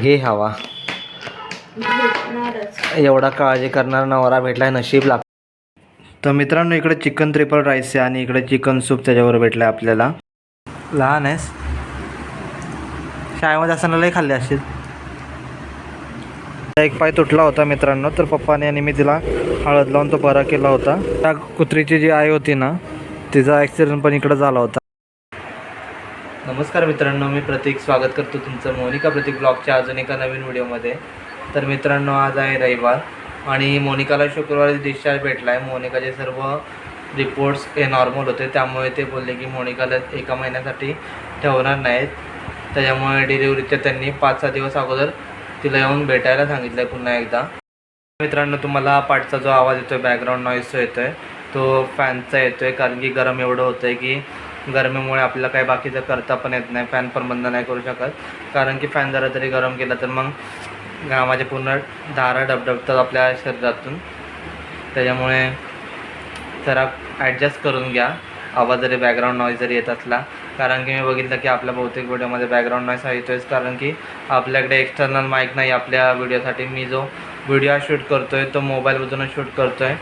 घे हवा. एवढा काळजी करणारा नवरा भेटलाय नशीब लाग तर मित्रांनो इकडे चिकन ट्रिपल राईस आहे आणि इकडे चिकन सूप त्याच्यावर भेटलं आहे आपल्याला. लहान आहेस. शाळेमध्ये असताना लई खाल्ले असेल एक पाय तुटला होता मित्रांनो तर पप्पाने आणि मी तिला हळद लावून तो बरा केला होता. त्या कुत्रीची जी आई होती ना तिचा ॲक्सिडेंट पण इकडं झाला होता. नमस्कार मित्रांनो मी प्रतीक स्वागत करतो तुमचं मोनिका प्रतीक ब्लॉगच्या अजून एका नवीन व्हिडिओमध्ये. तर मित्रांनो आज आहे रविवार आणि मोनिकाला शुक्रवारी डिस्चार्ज भेटला आहे मोनिकाचे सर्व रिपोर्ट्स हे नॉर्मल होते. त्यामुळे ते बोलले की मोनिकाला एका महिन्यासाठी ठेवणार नाहीत. त्याच्यामुळे डिलिव्हरीच्या त्यांनी पाच सहा दिवस अगोदर तिला येऊन भेटायला सांगितलं आहे पुन्हा एकदा. मित्रांनो तुम्हाला पाठचा जो आवाज येतो आहे बॅकग्राऊंड नॉईज जो येतो आहे तो फॅनचा येतो आहे कारण की गरम एवढं होतं आहे की गरमीमुळे आपल्याला काही बाकीचं करता पण येत नाही. फॅन पण बंद नाही करू शकत. कारण की फॅन जरा तरी गरम केला तर मग घामाचे पूर्ण धारा डबडबतात आपल्या शरीरातून. त्याच्यामुळे जरा ॲडजस्ट करून घ्या. आवाज जरी बॅकग्राऊंड नॉईज जरी येत असला. कारण की मी बघितलं की आपल्या बहुतेक व्हिडिओमध्ये बॅकग्राऊंड नॉईज हा येतोयच. कारण की आपल्याकडे एक्सटर्नल माईक नाही आपल्या व्हिडिओसाठी मी जो व्हिडिओ शूट करतो आहे तो मोबाईलमधूनच शूट करतो आहे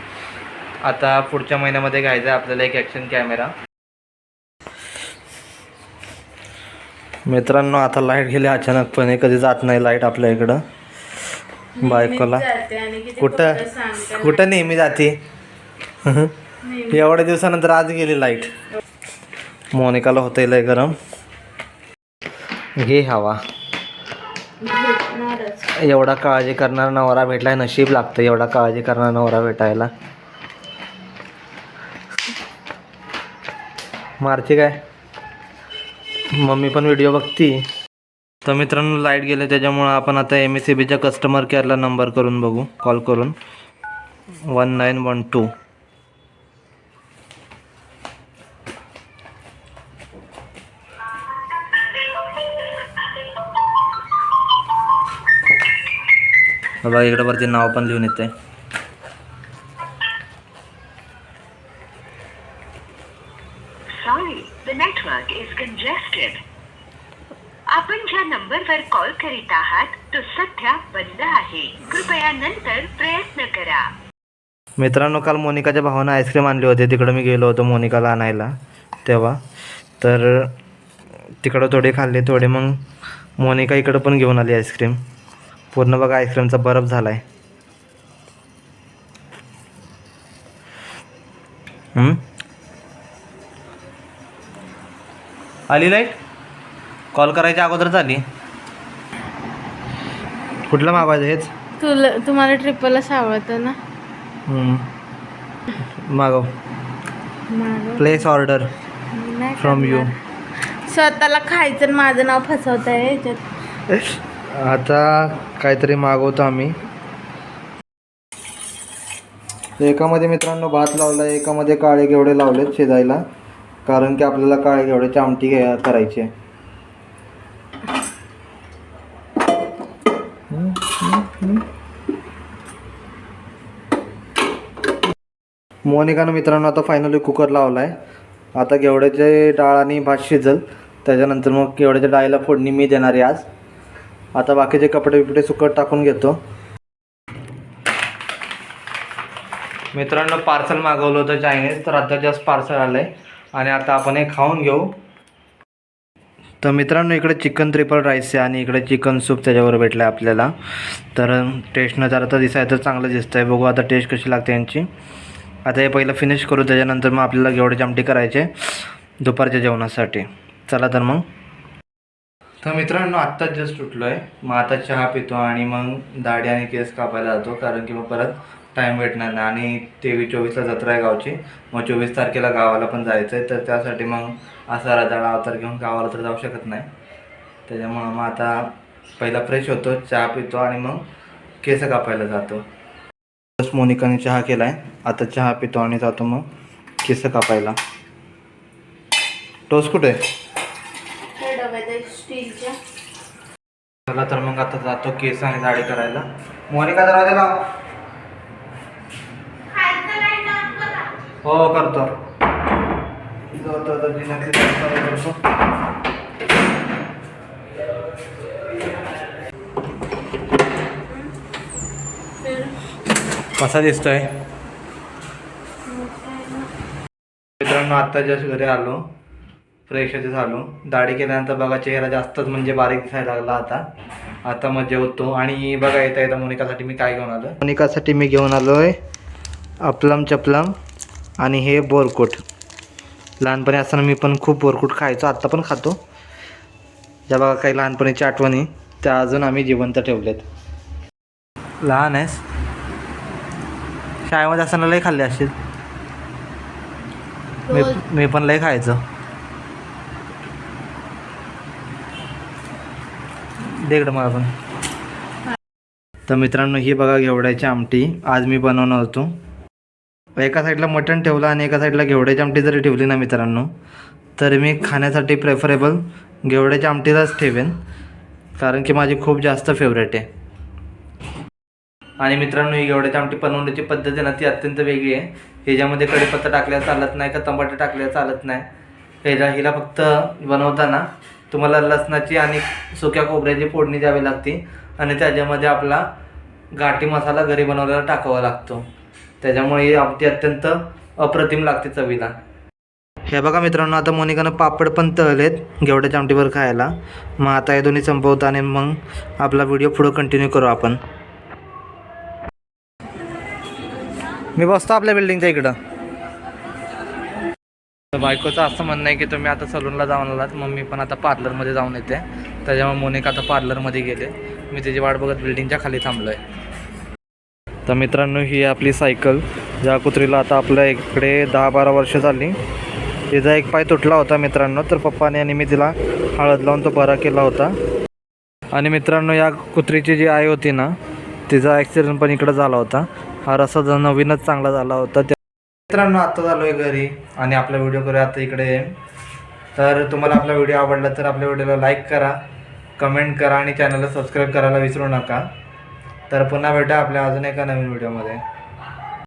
आता पुढच्या महिन्यामध्ये घ्यायचा आहे आपल्याला एक ॲक्शन कॅमेरा मित्रांनो आता लाइट गेली अचानकपणे. कधी जात नाही लाइट आपल्या इकडं. बायकोला. कुठं. कुठं नेहमी जाते? एवढ्या दिवसानंतर आज गेली लाइट मोनिकाला होतंय लय गरम. घे हवा. एवढा काळजी करणारा नवरा भेटलाय नशीब लागतं एवढा काळजी करणारा नवरा भेटायला. मारते काय? मम्मी पण व्हिडिओ बघती. तर मित्रांनो लाइट गेले त्याच्यामुळं आपण आता एम एस सी बीच्या कस्टमर केअरला नंबर करून बघू. कॉल करून. वन नाईन वन टू बघा इकडं वरती नाव पण लिहून येते करीत आहात तो सध्या बंद आहे. कृपया नंतर प्रयत्न करा. मित्रांनो काल मोनिकाच्या भावानं आईस्क्रीम आणली होती. तिकडं मी गेलो होतो मोनिकाला आणायला तेव्हा. तर तिकडं थोडे खाल्ले थोडे मग मोनिका इकडं पण घेऊन आली आईस्क्रीम. पूर्ण बघा आईस्क्रीमचा बर्फ झाला आहे आली लाइट कॉल करायच्या अगोदरच आली. कुठलं मागवायचं हेच? तुला तुम्हाला ट्रिपलच आवडतं ना? हम्म. मागव. मागं. प्लेस ऑर्डर नाही फ्रॉम यू करणार. स्वतःला खायचं आणि माझं नाव फसवत आहे याच्यात. आता काहीतरी मागवतो आम्ही. एकामध्ये मित्रांनो भात लावला एकामध्ये काळे घेवडे लावलेत शिजायला. कारण की आपल्याला काळे घेवड्याची आमटी घ्या- करायची आहे. मोनिकानं मित्रांनो आता फायनली कुकर लावला आहे आता घेवड्याचे डाळ आणि भात शिजल. त्याच्यानंतर मग घेवड्याच्या डाळीला फोडणी मी देणार आहे आज. आता बाकीचे कपडे बिपडे सुकट टाकून घेतो. मित्रांनो पार्सल मागवलं होतं चायनीज तर आता जास्त पार्सल आलं आहे आणि आता आपण हे खाऊन घेऊ. तर मित्रांनो इकडे चिकन ट्रिपल राईस आहे आणि इकडे चिकन सूप त्याच्यावर भेटलं आहे आपल्याला. तर टेस्टनं जरा तर दिसायचं चांगलं दिसतं आहे बघू आता टेस्ट कशी लागते यांची. आता हे पहिलं फिनिश करू त्याच्यानंतर मग आपल्याला घेवड्याची आमटी करायचे दुपारच्या जेवणासाठी. चला तर मग. तर मित्रांनो आत्ताच जस्ट उठलो आहे मग आता चहा पितो आणि मग दाढी आणि केस कापायला जातो कारण की मग परत टाईम भेटणार नाही. आणि तेवीस चोवीसला जत्रा आहे गावची. मग चोवीस तारखेला गावाला पण जायचं आहे तर त्यासाठी मग असा रजाळा अवतार घेऊन गावाला तर जाऊ शकत नाही. त्याच्यामुळं मग आता पहिला फ्रेश होतो चहा पितो आणि मग केस कापायला जातो. जस्ट मोनिकाने चहा केला आहे आता चहा पितो आणि जातो मग केस कापायला. टोस कुठे? चला तर मग आता जातो केस आणि दाढी करायला. मोनिका दरवाजा लाव हो करतो. करतो कसा दिसतोय? मित्रांनो आत्ता जस्ट घरी आलो. फ्रेश होते झालो. दाढी केल्यानंतर बघा चेहरा जास्तच म्हणजे बारीक दिसायला लागला आता. आता मग जेवतो आणि बघा येता येता मोनिकासाठी मी काय घेऊन आलो मोनिकासाठी मी घेऊन आलोय अपलम चपलम आणि हे बोरकोट. लहानपणी असताना मी पण खूप बोरकोट खायचो. आत्ता पण खातो. ज्या बघा काही लहानपणीच्या आठवणी. त्या अजून आम्ही जिवंत ठेवलेत. लहान आहेस? शाळेमध्ये असताना लय खाल्ले असतील मी मी पण लय खायचं. देकडं मला पण. तर मित्रांनो ही बघा घेवड्याची आमटी. आज मी बनवणार होतो. एका साईडला मटण ठेवलं आणि एका साईडला घेवड्याची आमटी जरी ठेवली ना मित्रांनो तर मी खाण्यासाठी प्रेफरेबल घेवड्याच्या आमटीलाच ठेवेन. कारण की माझी खूप जास्त फेवरेट आहे. आणि मित्रांनो ही घेवड्याची आमटी बनवण्याची पद्धत आहे ना ती अत्यंत वेगळी आहे. ह्याच्यामध्ये कढीपत्ता टाकल्या चालत नाही का टमाटे टाकल्या चालत नाही. ह्याला हिला फक्त बनवताना तुम्हाला लसणाची आणि सुक्या खोबऱ्याची फोडणी द्यावी लागते. आणि त्याच्यामध्ये आपला घाटी मसाला घरी बनवलेला टाकावा लागतो. त्याच्यामुळे ही आमटी अत्यंत अप्रतिम लागते चवीला. हे बघा मित्रांनो आता मोनिकानं पापड पण तळलेत घेवड्याच्या आमटीवर खायला. मग आता हे दोन्ही संपवतो आणि मग आपला व्हिडिओ पुढं कंटिन्यू करू आपण. मी बसतो आपल्या बिल्डिंगच्या इकडं. तर बायकोचं असं म्हणणं आहे की तुम्ही आता सलूनला जाऊन आलात. मग मी पण आता पार्लरमध्ये जाऊन येते. त्याच्यामुळे मोनिका आता पार्लरमध्ये गेले. मी त्याची वाट बघत बिल्डिंगच्या खाली थांबलो आहे तर मित्रांनो ही आपली सायकल ज्या कुत्रीला आता आपल्या इकडे दहा बारा वर्ष झाली. तिचा एक पाय तुटला होता मित्रांनो तर पप्पाने आणि मी तिला हळद लावून तो बरा केला होता. आणि मित्रांनो या कुत्रीची जी आई होती ना तिचा ॲक्सिडेंट पण इकडं झाला होता. हा रस्ता जर नवीनच चांगला झाला होता त्या मित्रांनो आता झालो आहे घरी आणि आपला व्हिडिओ करूया आता इकडे. तर तुम्हाला आपला व्हिडिओ आवडला तर आपल्या व्हिडिओला लाईक करा कमेंट करा आणि चॅनलला सबस्क्राईब करायला विसरू नका. तर पुन्हा भेटा आपल्या अजून एका नवीन व्हिडिओमध्ये.